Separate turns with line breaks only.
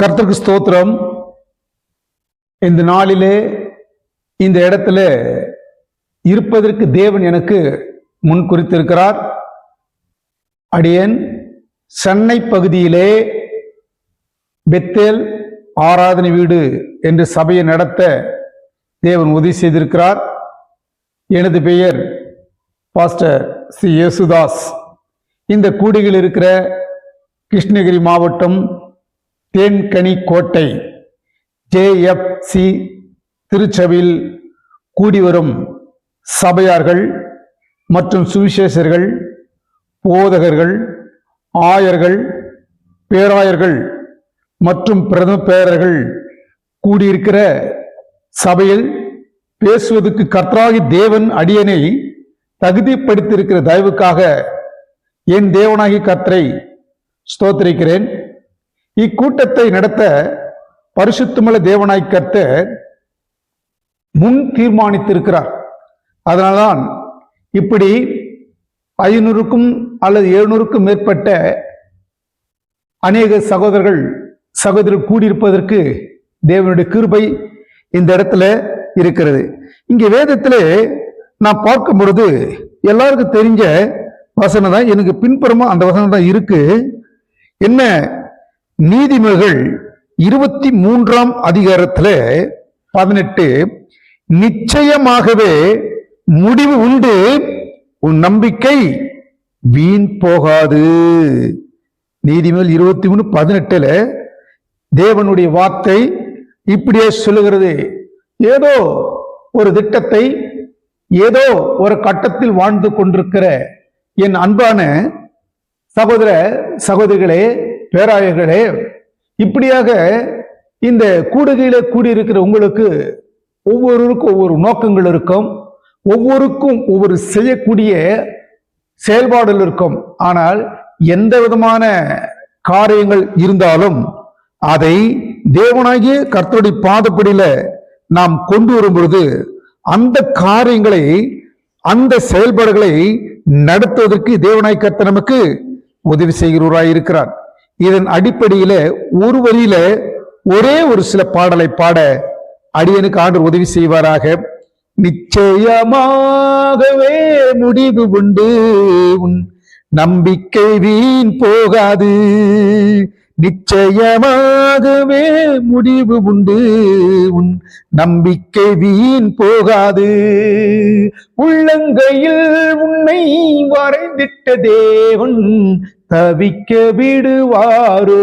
கர்த்தருக்கு ஸ்தோத்திரம். இந்த நாளிலே இந்த இடத்துல இருப்பதற்கு தேவன் எனக்கு முன் குறித்திருக்கிறார். அடியேன் சென்னை பகுதியிலே பெத்தேல் ஆராதனை வீடு என்று சபையை நடத்த தேவன் உதவி செய்திருக்கிறார். எனது பெயர் பாஸ்டர் சி. யேசுதாஸ். இந்த கூடியில் இருக்கிற கிருஷ்ணகிரி மாவட்டம் தேன்கனி கோட்டை ஜேஎஃப்சி திருச்சபையில் கூடிவரும் சபையார்கள் மற்றும் சுவிசேஷர்கள் போதகர்கள் ஆயர்கள் பேராயர்கள் மற்றும் பிரதம பேரர்கள் கூடியிருக்கிற சபையில் பேசுவதற்கு கர்த்தராகி தேவன் அடியனை தகுதிப்படுத்தியிருக்கிற தயவுக்காக என் தேவனாகி கர்த்தரை ஸ்தோத்திரிக்கிறேன். இக்கூட்டத்தை நடத்த பரிசுத்துமல தேவனாய் கர்த்தர் முன் தீர்மானித்திருக்கிறார். அதனால்தான் இப்படி ஐநூறுக்கும் அல்லது எழுநூறுக்கும் மேற்பட்ட அநேக சகோதரர்கள் சகோதரர் கூடியிருப்பதற்கு தேவனுடைய கிருபை இந்த இடத்துல இருக்கிறது. இங்கே வேதத்தில் நான் பார்க்கும் பொழுது எல்லாருக்கும் தெரிஞ்ச வசனம் தான் எனக்கு பின்புறமா அந்த வசனம் தான் இருக்கு. என்ன நீதிமொழிகள் இருபத்தி மூன்றாம் அதிகாரத்தில் பதினெட்டு நிச்சயமாகவே முடிவு உண்டு உன் நம்பிக்கை வீண் போகாது. நீதிமேல் இருபத்தி மூணு பதினெட்டுல தேவனுடைய வார்த்தை இப்படியே சொல்லுகிறது. ஏதோ ஒரு திட்டத்தை ஏதோ ஒரு கட்டத்தில் வாழ்ந்து கொண்டிருக்கிற என் அன்பான சகோதர சகோதரிகளே பேராயர்களே இப்படியாக இந்த கூடுகையில கூடியிருக்கிற உங்களுக்கு ஒவ்வொருவருக்கும் ஒவ்வொரு நோக்கங்கள் இருக்கும். ஒவ்வொருக்கும் ஒவ்வொரு செய்யக்கூடிய செயல்பாடுகள் இருக்கும். ஆனால் எந்த விதமான காரியங்கள் இருந்தாலும் அதை தேவனாகிய கர்த்தருடைய பாதப்படியில நாம் கொண்டு வரும் பொழுது அந்த காரியங்களை அந்த செயல்பாடுகளை நடத்துவதற்கு தேவனாய் கர்த்தர் நமக்கு உதவி செய்கிறவராய் இருக்கிறார் இதன் அடிப்படையில ஒரு வரியில ஒரே ஒரு சில பாடலை பாட அடியனுக்கு ஆண்டு உதவி செய்வாராக. நிச்சயமாகவே முடிவு உண்டு. உன் நம்பிக்கை வீண் போகாது. நிச்சயமாகவே முடிவு உண்டு. உன் நம்பிக்கை வீண் போகாது. உள்ளங்கையில் உன்னை வரைந்திட்ட தேவன் தவிக்க விடுவாரோ?